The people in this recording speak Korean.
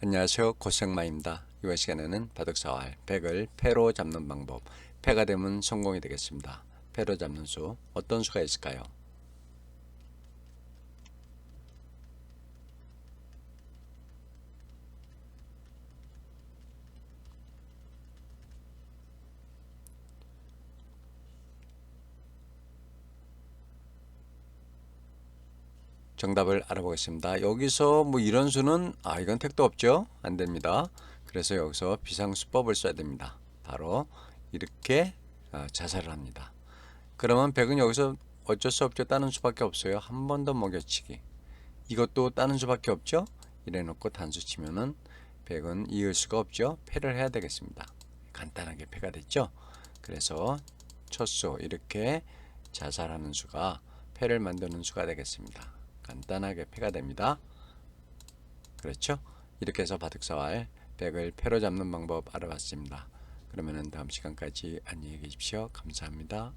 안녕하세요. 고생마입니다. 이번 시간에는 바둑사활 100을 패로 잡는 방법 패가 되면 성공이 되겠습니다. 패로 잡는 수 어떤 수가 있을까요 정답을 알아보겠습니다. 여기서 뭐 이런 수는 아 이건 택도 없죠. 안 됩니다. 그래서 여기서 비상수법을 써야 됩니다. 바로 이렇게 아, 자살을 합니다. 그러면 백은 여기서 어쩔 수 없죠. 따는 수밖에 없어요. 한 번 더 먹여치기. 이것도 따는 수밖에 없죠. 이래 놓고 단수 치면은 백은 이을 수가 없죠. 패를 해야 되겠습니다. 간단하게 패가 됐죠. 그래서 첫 수 이렇게 자살하는 수가 패를 만드는 수가 되겠습니다. 간단하게 패가 됩니다. 그렇죠? 이렇게 해서 바둑사활 백을 패로 잡는 방법 알아봤습니다. 그러면은 다음 시간까지 안녕히 계십시오. 감사합니다.